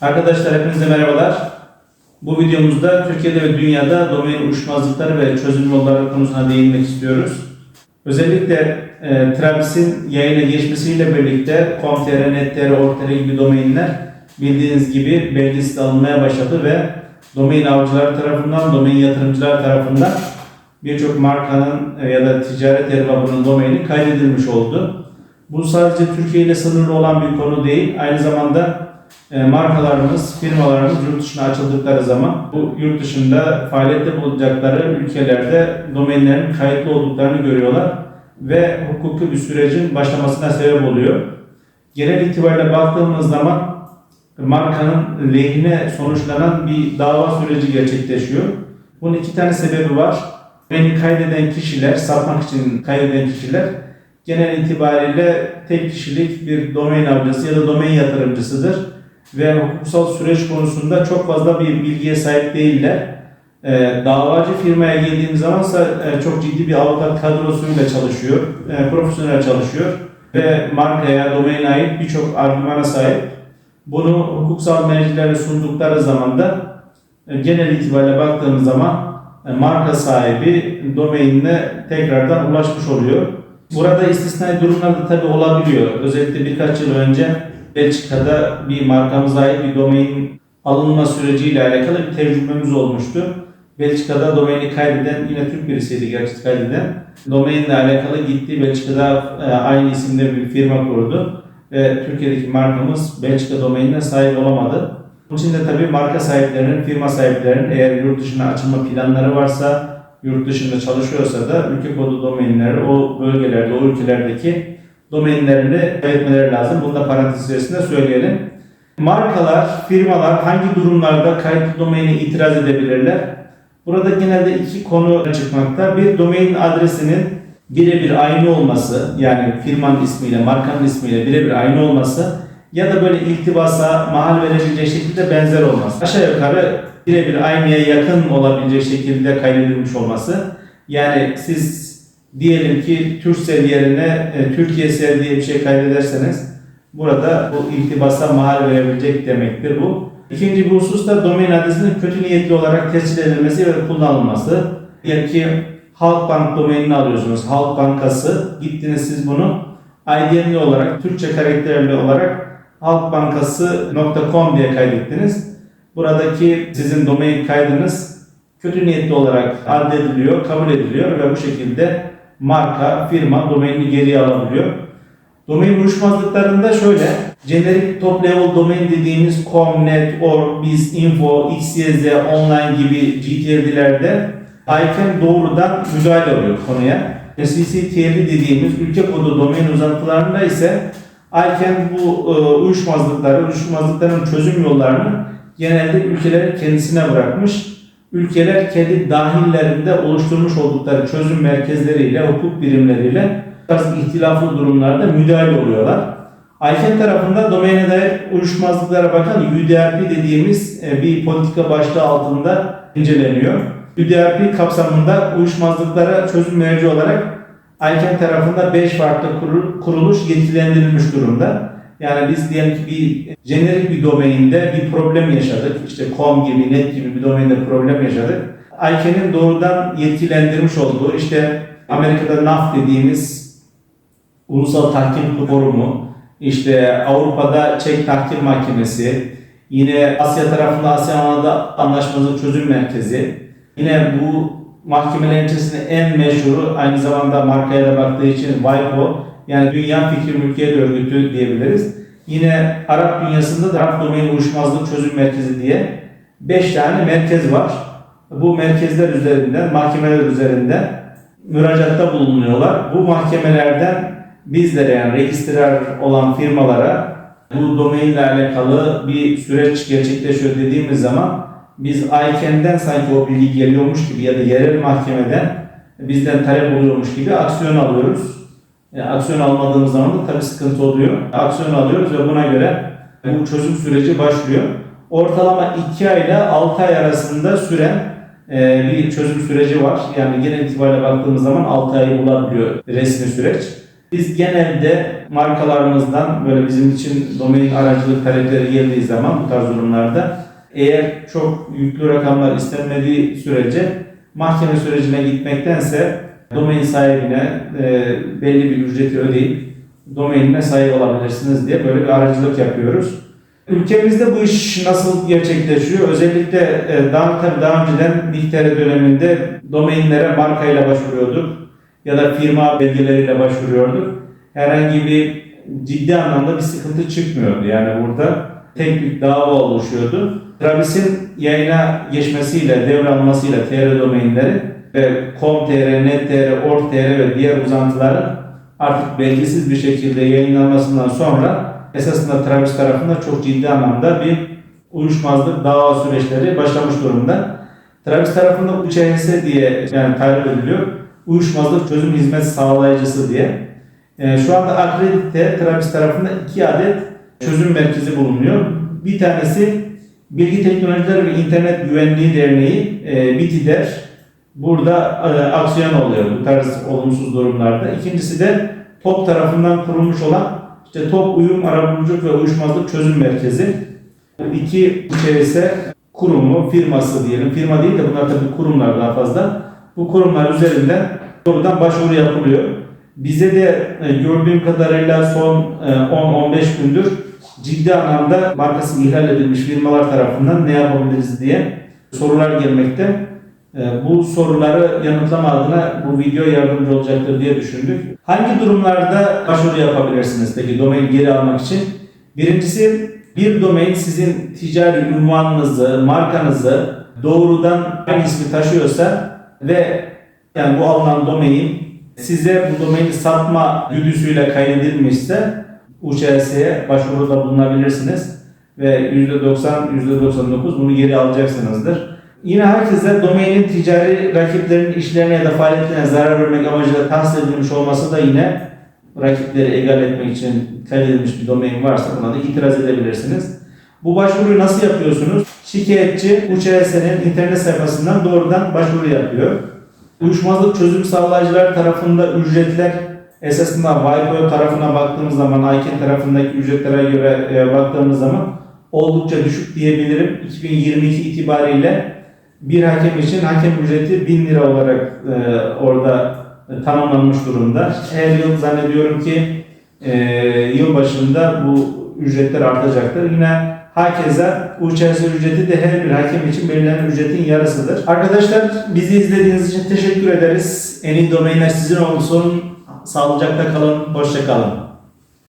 Arkadaşlar hepinize merhabalar. Bu videomuzda Türkiye'de ve dünyada domain uyuşmazlıkları ve çözüm yolları konusuna değinmek istiyoruz. Özellikle e, Travis'in yayına geçmesiyle birlikte Com.tr, Net.tr, Ortr gibi domainler bildiğiniz gibi belgesi de alınmaya başladı ve domain avcıları tarafından, domain yatırımcılar tarafından birçok markanın e, ya da ticaret erbabının domaini kaydedilmiş oldu. Bu sadece Türkiye ile sınırlı olan bir konu değil. Aynı zamanda markalarımız, firmalarımız yurt dışına açıldıkları zaman bu yurt dışında faaliyette bulunacakları ülkelerde domainlerin kayıtlı olduklarını görüyorlar ve hukuki bir sürecin başlamasına sebep oluyor. Genel itibariyle baktığımız zaman markanın lehine sonuçlanan bir dava süreci gerçekleşiyor. Bunun iki tane sebebi var. Beni kaydeden kişiler, satmak için kaydeden kişiler genel itibariyle tek kişilik bir domain avcısı ya da domain yatırımcısıdır ve hukuksal süreç konusunda çok fazla bir bilgiye sahip değiller. Ee, davacı firmaya geldiğimiz zaman e, çok ciddi bir avukat kadrosuyla çalışıyor, e, profesyonel çalışıyor ve markaya, domaine ait birçok argümana sahip. Bunu hukuksal mercilere sundukları zaman da e, genel itibariyle baktığımız zaman e, marka sahibi domainine tekrardan ulaşmış oluyor. Burada istisnai durumlar da tabii olabiliyor. Özellikle birkaç yıl önce Belçika'da bir markamıza ait bir domain alınma süreciyle alakalı bir tecrübemiz olmuştu. Belçika'da domaini kaydeden yine Türk birisiydi gerçi kaydeden. Domainle alakalı gitti Belçika'da e, aynı isimde bir firma kurdu. Ve Türkiye'deki markamız Belçika domainine sahip olamadı. Bunun için de tabii marka sahiplerinin, firma sahiplerinin eğer yurt dışına açılma planları varsa, yurt dışında çalışıyorsa da ülke kodu domainleri o bölgelerde, o ülkelerdeki domainlerini kaydetmeleri lazım. Bunu da parantez içerisinde söyleyelim. Markalar, firmalar hangi durumlarda kayıtlı domaine itiraz edebilirler? Burada genelde iki konu çıkmakta. Bir, domain adresinin birebir aynı olması, yani firmanın ismiyle, markanın ismiyle birebir aynı olması ya da böyle iltibasa mahal verebilecek şekilde benzer olması. Aşağı yukarı birebir aynıya yakın olabilecek şekilde kaydedilmiş olması. Yani siz diyelim ki Türksel yerine e, Türkiye Sel diye bir şey kaydederseniz burada bu iltibasa mahal verebilecek demektir bu. İkinci bir husus da domain adresinin kötü niyetli olarak tescil edilmesi ve kullanılması. Diyelim ki Halkbank domainini alıyorsunuz. Halk Bankası. Gittiniz siz bunu IDN'li olarak, Türkçe karakterli olarak halkbankası.com diye kaydettiniz. Buradaki sizin domain kaydınız kötü niyetli olarak addediliyor, kabul ediliyor ve bu şekilde marka, firma domainini geriye alabiliyor. Domain uyuşmazlıklarında şöyle, generic top level domain dediğimiz com, net, org, biz, info, xyz, online gibi GTL'lerde ICANN doğrudan müdahale oluyor konuya. CCTL dediğimiz ülke kodu domain uzantılarında ise ICANN bu e, uyuşmazlıkları, uyuşmazlıkların çözüm yollarını genelde ülkelerin kendisine bırakmış. Ülkeler kendi dahillerinde oluşturmuş oldukları çözüm merkezleriyle, hukuk birimleriyle tarz ihtilaflı durumlarda müdahale oluyorlar. ICANN tarafında domaine dair uyuşmazlıklara bakan UDRP dediğimiz e, bir politika başlığı altında inceleniyor. UDRP kapsamında uyuşmazlıklara çözüm merci olarak ICANN tarafında 5 farklı kuruluş yetkilendirilmiş durumda. Yani biz diyelim ki bir jenerik bir domainde bir problem yaşadık. İşte com gibi, net gibi bir domainde problem yaşadık. ICANN'in doğrudan yetkilendirmiş olduğu işte Amerika'da NAF dediğimiz Ulusal Tahkim Forumu, işte Avrupa'da Çek Tahkim Mahkemesi, yine Asya tarafında Asya Anadolu Anlaşması Çözüm Merkezi, yine bu mahkemelerin içerisinde en meşhuru aynı zamanda markaya da baktığı için WIPO yani Dünya Fikir Mülkiyet Örgütü diyebiliriz. Yine Arap dünyasında da Arap Domain Uyuşmazlık Çözüm Merkezi diye 5 tane merkez var. Bu merkezler üzerinden, mahkemeler üzerinden müracaatta bulunuyorlar. Bu mahkemelerden bizlere yani registrar olan firmalara bu domainle alakalı bir süreç gerçekleşiyor dediğimiz zaman biz ICANN'den sanki o bilgi geliyormuş gibi ya da yerel mahkemeden bizden talep oluyormuş gibi aksiyon alıyoruz. E, aksiyon almadığımız zaman da tabii sıkıntı oluyor. Aksiyon alıyoruz ve buna göre bu çözüm süreci başlıyor. Ortalama 2 ay ile 6 ay arasında süren e, bir çözüm süreci var. Yani genel itibariyle baktığımız zaman 6 ay bulabiliyor resmi süreç. Biz genelde markalarımızdan böyle bizim için domain aracılık talepleri geldiği zaman bu tarz durumlarda eğer çok yüklü rakamlar istenmediği sürece mahkeme sürecine gitmektense domain sahibine e, belli bir ücreti ödeyip domainine sahip olabilirsiniz diye böyle bir aracılık yapıyoruz. Ülkemizde bu iş nasıl gerçekleşiyor? Özellikle e, daha tabii daha önceden Bihtere döneminde domainlere markayla başvuruyorduk ya da firma belgeleriyle başvuruyorduk. Herhangi bir ciddi anlamda bir sıkıntı çıkmıyordu. Yani burada tek bir dava oluşuyordu. Travis'in yayına geçmesiyle, devralmasıyla TR domainleri ve com.tr, net.tr, org.tr ve diğer uzantıların artık belgesiz bir şekilde yayınlanmasından sonra esasında Travis tarafında çok ciddi anlamda bir uyuşmazlık dava süreçleri başlamış durumda. Travis tarafında UÇHS diye yani tarif ediliyor. Uyuşmazlık çözüm hizmet sağlayıcısı diye. Ee, şu anda akredite Travis tarafında iki adet çözüm merkezi bulunuyor. Bir tanesi Bilgi Teknolojileri ve İnternet Güvenliği Derneği e, BİTİDER. Burada e, aksiyon oluyor bu tarz olumsuz durumlarda. İkincisi de TOP tarafından kurulmuş olan işte TOP Uyum Arabuluculuk ve Uyuşmazlık Çözüm Merkezi. İki UÇS kurumu, firması diyelim. Firma değil de bunlar tabii kurumlar daha fazla. Bu kurumlar üzerinden doğrudan başvuru yapılıyor. Bize de e, gördüğüm kadarıyla son e, 10-15 gündür ciddi anlamda markası ihlal edilmiş firmalar tarafından ne yapabiliriz diye sorular gelmekte. E, Bu soruları yanıtlama adına bu video yardımcı olacaktır diye düşündük. Hangi durumlarda başvuru yapabilirsiniz peki domain geri almak için? Birincisi bir domain sizin ticari ünvanınızı, markanızı doğrudan aynı ismi taşıyorsa ve yani bu alınan domain size bu domaini satma güdüsüyle kaydedilmişse UÇS'ye başvuruda bulunabilirsiniz ve %90, %99 bunu geri alacaksınızdır. Yine herkese domainin ticari rakiplerinin işlerine ya da faaliyetlerine zarar vermek amacıyla tahsis edilmiş olması da yine rakipleri egal etmek için kaydedilmiş bir domain varsa buna da itiraz edebilirsiniz. Bu başvuruyu nasıl yapıyorsunuz? Şikayetçi UÇS'nin internet sayfasından doğrudan başvuru yapıyor. Uyuşmazlık çözüm sağlayıcılar tarafında ücretler esasında Vipo tarafına baktığımız zaman, Ayken tarafındaki ücretlere göre e, baktığımız zaman oldukça düşük diyebilirim. 2022 itibariyle bir hakem için hakem ücreti 1000 lira olarak e, orada tanımlanmış durumda. Her yıl zannediyorum ki e, yıl başında bu ücretler artacaktır. Yine Hakeza UÇS ücreti de her bir hakem için belirlenen ücretin yarısıdır. Arkadaşlar bizi izlediğiniz için teşekkür ederiz. En iyi domainler sizin olsun. Sağlıcakla kalın, hoşça kalın.